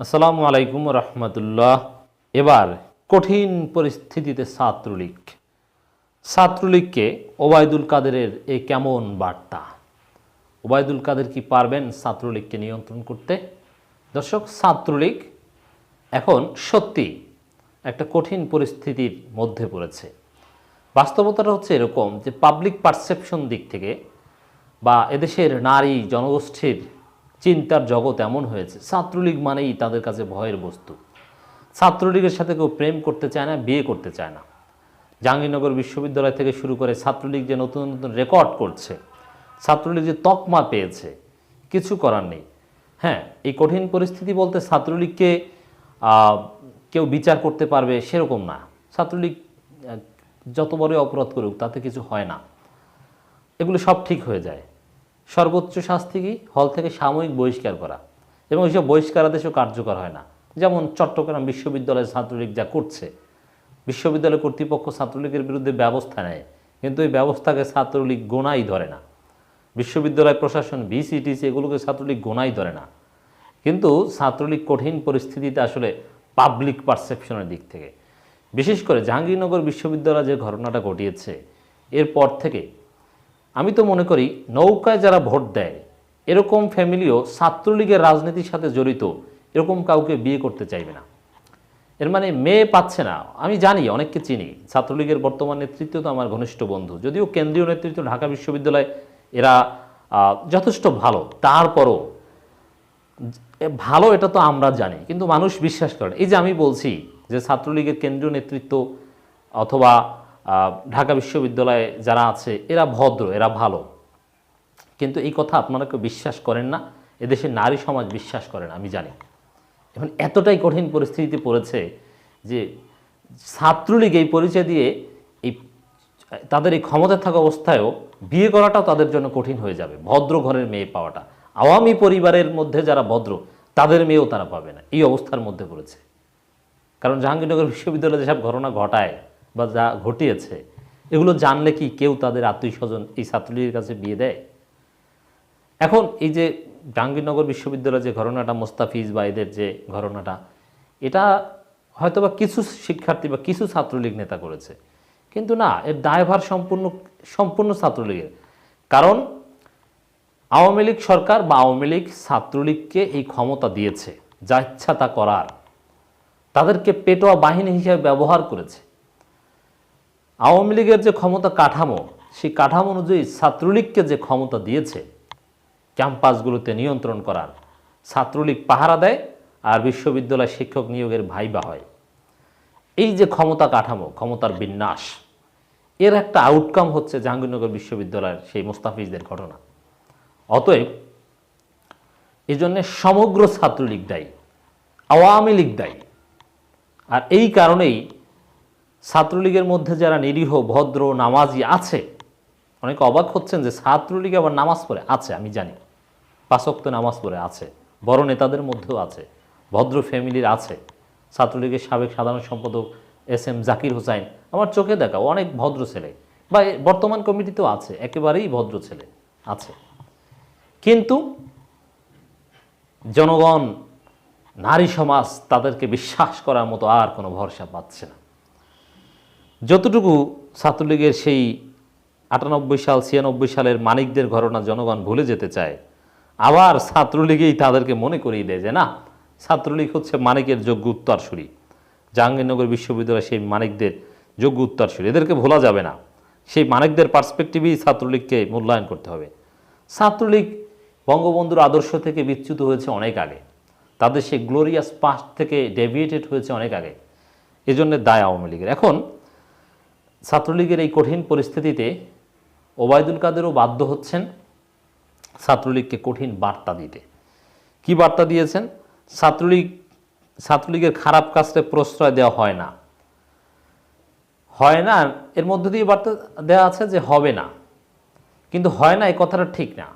আসসালামু আলাইকুম রহমতুল্লাহ। এবার কঠিন পরিস্থিতিতে ছাত্রলীগ। ছাত্রলীগকে ওবায়দুল কাদেরের এই কেমন বার্তা? ওবায়দুল কাদের কি পারবেন ছাত্রলীগকে নিয়ন্ত্রণ করতে? দর্শক, ছাত্রলীগ এখন সত্যি একটা কঠিন পরিস্থিতির মধ্যে পড়েছে। বাস্তবতাটা হচ্ছে এরকম যে পাবলিক পারসেপশন দিক থেকে বা এদেশের নারী জনগোষ্ঠীর চিন্তার জগৎ এমন হয়েছে, ছাত্রলীগ মানেই তাদের কাছে ভয়ের বস্তু। ছাত্রলীগের সাথে কেউ প্রেম করতে চায় না, বিয়ে করতে চায় না। জাহাঙ্গীরনগর বিশ্ববিদ্যালয় থেকে শুরু করে ছাত্রলীগ যে নতুন নতুন রেকর্ড করছে, ছাত্রলীগ যে তকমা পেয়েছে, কিছু করার নেই। হ্যাঁ এই কঠিন পরিস্থিতি বলতে ছাত্রলীগকে কেউ বিচার করতে পারবে সেরকম না। ছাত্রলীগ যত বড়ই অপরাধ করুক, তাতে কিছু হয় না। এগুলো সব ঠিক হয়ে যায়। সর্বোচ্চ শাস্তি কি? হল থেকে সাময়িক বহিষ্কার করা। এবং এইসব বহিষ্কার আদেশও কার্যকর হয় না। যেমন চট্টগ্রাম বিশ্ববিদ্যালয়ের ছাত্রলীগ যা করছে। বিশ্ববিদ্যালয় কর্তৃপক্ষ ছাত্রলীগের বিরুদ্ধে ব্যবস্থা নেয়। কিন্তু এই ব্যবস্থাকে ছাত্রলীগ গোনাই ধরে না। বিশ্ববিদ্যালয় প্রশাসন ভিসিটিসি এগুলোকে ছাত্রলীগ গোনাই ধরে না। কিন্তু ছাত্রলীগ কঠিন পরিস্থিতিতে আসলে পাবলিক পারসেপশনের দিক থেকে। বিশেষ করে জাহাঙ্গীরনগর বিশ্ববিদ্যালয় যে ঘটনাটা ঘটিয়েছে, এরপর থেকে আমি তো মনে করি নৌকায় যারা ভোট দেয়, এরকম ফ্যামিলিও ছাত্রলীগের রাজনীতির সাথে জড়িত, এরকম কাউকে বিয়ে করতে চাইবে না। এর মানে মেয়ে পাচ্ছে না। আমি জানি, অনেককে চিনি, ছাত্রলীগের বর্তমান নেতৃত্ব তো আমার ঘনিষ্ঠ বন্ধু। যদিও কেন্দ্রীয় নেতৃত্ব, ঢাকা বিশ্ববিদ্যালয়, এরা যথেষ্ট ভালো। তারপরও ভালো এটা তো আমরা জানি, কিন্তু মানুষ বিশ্বাস করে এই যে আমি বলছি যে ছাত্রলীগের কেন্দ্রীয় নেতৃত্ব অথবা ঢাকা বিশ্ববিদ্যালয়ে যারা আছে, এরা ভদ্র, এরা ভালো। কিন্তু এই কথা আপনারা কেউ বিশ্বাস করেন না, এদেশের নারী সমাজ বিশ্বাস করেন আমি জানি। এখন এতটাই কঠিন পরিস্থিতিতে পড়েছে যে ছাত্রলীগ এই পরিচয় দিয়ে এই তাদের এই ক্ষমতায় থাকা অবস্থায়ও বিয়ে করাটাও তাদের জন্য কঠিন হয়ে যাবে, ভদ্র ঘরের মেয়ে পাওয়াটা। আওয়ামী পরিবারের মধ্যে যারা ভদ্র, তাদের মেয়েও তারা পাবে না, এই অবস্থার মধ্যে পড়েছে। কারণ জাহাঙ্গীরনগর বিশ্ববিদ্যালয়ে যেসব ঘটনা ঘটায় বা যা ঘটিয়েছে, এগুলো জানলে কি কেউ তাদের আত্মীয় স্বজন এই ছাত্রলীগের কাছে বিয়ে দেয়? এখন এই যে জাহাঙ্গীরনগর বিশ্ববিদ্যালয়ের যে ঘটনাটা, মোস্তাফিজ বা এদের যে ঘটনাটা, এটা হয়তোবা কিছু শিক্ষার্থী বা কিছু ছাত্রলীগ নেতা করেছে, কিন্তু না, এর দায়ভার সম্পূর্ণ সম্পূর্ণ ছাত্রলীগের। কারণ আওয়ামী লীগ সরকার বা আওয়ামী লীগ ছাত্রলীগকে এই ক্ষমতা দিয়েছে, যা ইচ্ছা তা করার। তাদেরকে পেটোয়া বাহিনী হিসেবে ব্যবহার করেছে। আওয়ামী লীগের যে ক্ষমতা কাঠামো, সেই কাঠামো অনুযায়ী ছাত্রলীগকে যে ক্ষমতা দিয়েছে, ক্যাম্পাসগুলোতে নিয়ন্ত্রণ করার, ছাত্রলীগ পাহারা দেয় আর বিশ্ববিদ্যালয় শিক্ষক নিয়োগের ভাইবা হয়। এই যে ক্ষমতা কাঠামো, ক্ষমতার বিন্যাস, এর একটা আউটকাম হচ্ছে জাহাঙ্গীরনগর বিশ্ববিদ্যালয়ের সেই মুস্তাফিজদের ঘটনা। অতএব এই জন্যে সমগ্র ছাত্রলীগ দায়ী, আওয়ামী লীগ দায়ী। আর এই কারণেই ছাত্রলীগের মধ্যে যারা নিরীহ, ভদ্র, নামাজি আছে, অনেকে অবাক হচ্ছেন যে ছাত্রলীগ আবার নামাজ পড়ে, আছে, আমি জানি। পাঁচক্ত নামাজ পড়ে, আছে। বড় নেতাদের মধ্যেও আছে, ভদ্র ফ্যামিলির আছে। ছাত্রলীগের সাবেক সাধারণ সম্পাদক এস এম জাকির হোসাইন, আমার চোখে দেখা অনেক ভদ্র ছেলে। বা বর্তমান কমিটিতেও আছে, একেবারেই ভদ্র ছেলে, আছে। কিন্তু জনগণ, নারী সমাজ, তাদেরকে বিশ্বাস করার মতো আর কোনো ভরসা পাচ্ছে না। যতটুকু ছাত্রলীগের সেই আটানব্বই সাল, ছিয়ানব্বই সালের মানিকদের ঘটনা জনগণ ভুলে যেতে চায়, আবার ছাত্রলীগেই তাদেরকে মনে করিয়ে দেয় যে না, ছাত্রলীগ হচ্ছে মানিকের যোগ্য উত্তরসূরি জাহাঙ্গীরনগর বিশ্ববিদ্যালয় সেই মানিকদের যোগ্য উত্তরসূরি এদেরকে ভোলা যাবে না। সেই মানিকদের পার্সপেক্টিভেই ছাত্রলীগকে মূল্যায়ন করতে হবে। ছাত্রলীগ বঙ্গবন্ধুর আদর্শ থেকে বিচ্যুত হয়েছে অনেক আগে। তাদের সেই গ্লোরিয়াস পাস্ট থেকে ডেভিয়েটেড হয়েছে অনেক আগে। এজন্য দায় আওয়ামী লীগের। এখন ছাত্রলীগের এই কঠিন পরিস্থিতিতে ওবায়দুল কাদেরও বাধ্য হচ্ছেন ছাত্রলীগকে কঠিন বার্তা দিতে। কি বার্তা দিয়েছেন? ছাত্রলীগ, ছাত্রলীগের খারাপ কাজটা প্রশ্রয় দেওয়া হয় না। হয় না, এর মধ্য দিয়ে বার্তা দেওয়া আছে যে হবে না। কিন্তু হয় না, এই কথাটা ঠিক না।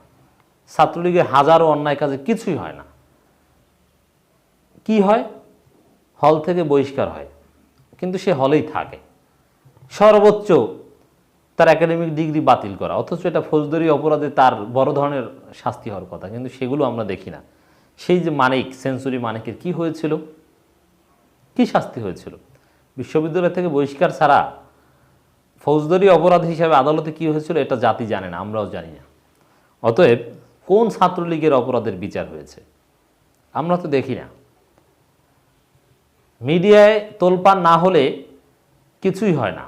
ছাত্রলীগের হাজারো অন্যায় কাজে কিছুই হয় না। কি হয়? হল থেকে বহিষ্কার হয়। কিন্তু সে হলেই থাকে। সর্বোচ্চ তার একাডেমিক ডিগ্রি বাতিল করা। অথচ এটা ফৌজদারি অপরাধে তার বড় ধরনের শাস্তি হওয়ার কথা, কিন্তু সেগুলো আমরা দেখি না। সেই যে মানিক, সেঞ্চুরি মানিকের কি হয়েছিল? কি শাস্তি হয়েছিল? বিশ্ববিদ্যালয় থেকে বহিষ্কার ছাড়া ফৌজদারি অপরাধ হিসাবে আদালতে কি হয়েছিল এটা জাতি জানে না, আমরাও জানি না। অতএব কোন ছাত্রলীগের অপরাধের বিচার হয়েছে? আমরা তো দেখি না। মিডিয়ায় তোলপান না হলে কিছুই হয় না।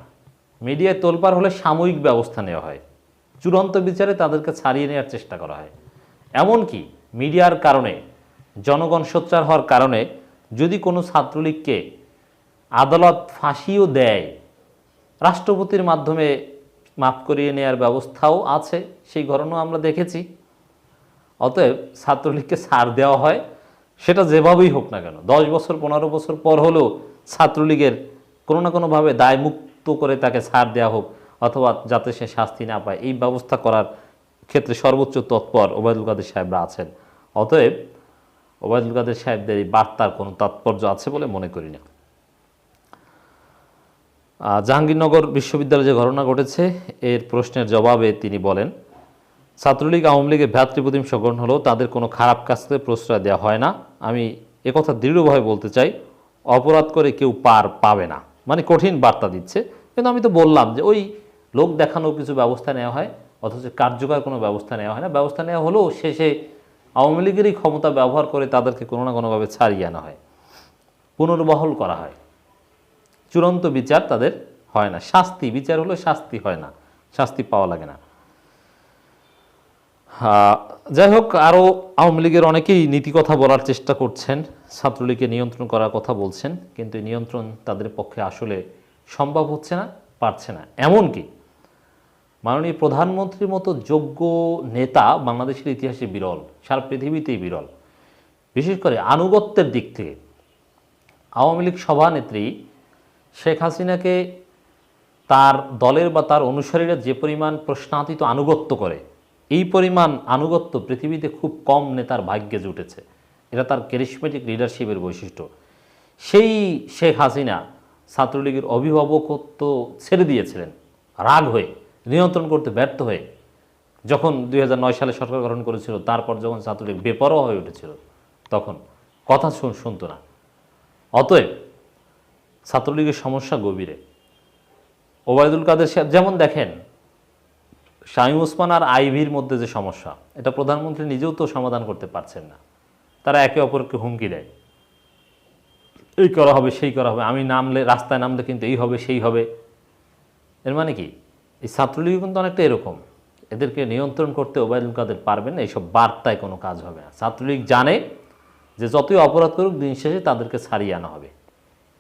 মিডিয়ায় তোলপার হলে সাময়িক ব্যবস্থা নেওয়া হয়। চূড়ান্ত বিচারে তাদেরকে ছাড়িয়ে নেওয়ার চেষ্টা করা হয়। এমনকি মিডিয়ার কারণে, জনগণ সোচ্চার হওয়ার কারণে যদি কোনো ছাত্রলীগকে আদালত ফাঁসিও দেয়, রাষ্ট্রপতির মাধ্যমে মাফ করিয়ে নেওয়ার ব্যবস্থাও আছে, সেই ঘটনাও আমরা দেখেছি। অতএব ছাত্রলীগকে ছাড় দেওয়া হয়, সেটা যেভাবেই হোক না কেন, দশ বছর, পনেরো বছর পর হলেও ছাত্রলীগের কোনো না কোনোভাবে দায়মুক্ত করে তাকে ছাড় দেওয়া হোক অথবা যাতে সে শাস্তি না পায়। এই ব্যবস্থা করার ক্ষেত্রে সর্বোচ্চ তৎপর ওবায়দুল কাদের সাহেবরা আছেন। অতএব ওবায়দুল কাদের সাহেবদের এই বার্তার কোনো তাৎপর্য আছে বলে মনে করি না। জাহাঙ্গীরনগর বিশ্ববিদ্যালয়ে যে ঘটনা ঘটেছে, এর প্রশ্নের জবাবে তিনি বলেন, ছাত্রলীগ, আওয়ামী লীগের ভ্রাতৃপ্রতিম সংগঠন হলেও তাদের কোনো খারাপ কাজকে প্রশ্রয় দেওয়া হয় না। আমি একথা দৃঢ়ভাবে বলতে চাই, অপরাধ করে কেউ পার পাবে না। মানে কঠিন বার্তা দিচ্ছে। কিন্তু আমি তো বললাম যে ওই লোক দেখানোর কিছু ব্যবস্থা নেওয়া হয়, অথচ কার্যকর কোনো ব্যবস্থা নেওয়া হয় না। ব্যবস্থা নেওয়া হলেও শেষে আওয়ামী লীগেরই ক্ষমতা ব্যবহার করে তাদেরকে কোনো না কোনোভাবে ছাড়িয়ে আনা হয়, পুনর্বহল করা হয়। চূড়ান্ত বিচার তাদের হয় না। শাস্তি, বিচার হলে শাস্তি হয় না। শাস্তি পাওয়া লাগে না। যাই হোক আরও আওয়ামী লীগের অনেকেই নীতি কথা বলার চেষ্টা করছেন, ছাত্রলীগকে নিয়ন্ত্রণ করার কথা বলছেন, কিন্তু নিয়ন্ত্রণ তাদের পক্ষে আসলে সম্ভব হচ্ছে না, পারছে না। এমনকি মাননীয় প্রধানমন্ত্রীর মতো যোগ্য নেতা বাংলাদেশের ইতিহাসে বিরল, সারা পৃথিবীতেই বিরল। বিশেষ করে আনুগত্যের দিক থেকে আওয়ামী লীগ সভানেত্রী শেখ হাসিনাকে তার দলের বা তার অনুসারীরা যে পরিমাণ প্রশ্নাতীত আনুগত্য করে এই পরিমাণ আনুগত্য পৃথিবীতে খুব কম নেতার ভাগ্যে জুটেছে। এটা তার ক্যারিসমেটিক লিডারশিপের বৈশিষ্ট্য। সেই শেখ হাসিনা ছাত্রলীগের অভিভাবকত্ব ছেড়ে দিয়েছিলেন, রাগ হয়ে, নিয়ন্ত্রণ করতে ব্যর্থ হয়ে। যখন দু হাজার নয় সালে সরকার গঠন করেছিল, তারপর যখন ছাত্রলীগ বেপরোয়া হয়ে উঠেছিল, তখন কথা শুন শুনতো না। অতএব ছাত্রলীগের সমস্যা গভীরে। ওবায়দুল কাদের সাহেব যেমন দেখেন শামীম ওসমান আর আইভির মধ্যে যে সমস্যা, এটা প্রধানমন্ত্রী নিজেও তো সমাধান করতে পারছেন না। তারা একে অপরকে হুমকি দেয়। এই করা হবে, সেই করা হবে, আমি নামলে, রাস্তায় নামলে কিন্তু এই হবে, সেই হবে। এর মানে কি? এই ছাত্রলীগ কিন্তু অনেকটা এরকম। এদেরকে নিয়ন্ত্রণ করতে ওবায়দুল কাদের পারবেন না, এইসব বার্তায় কোনো কাজ হবে না। ছাত্রলীগ জানে যে যতই অপরাধ করুক, দিন শেষে তাদেরকে ছাড়িয়ে আনা হবে।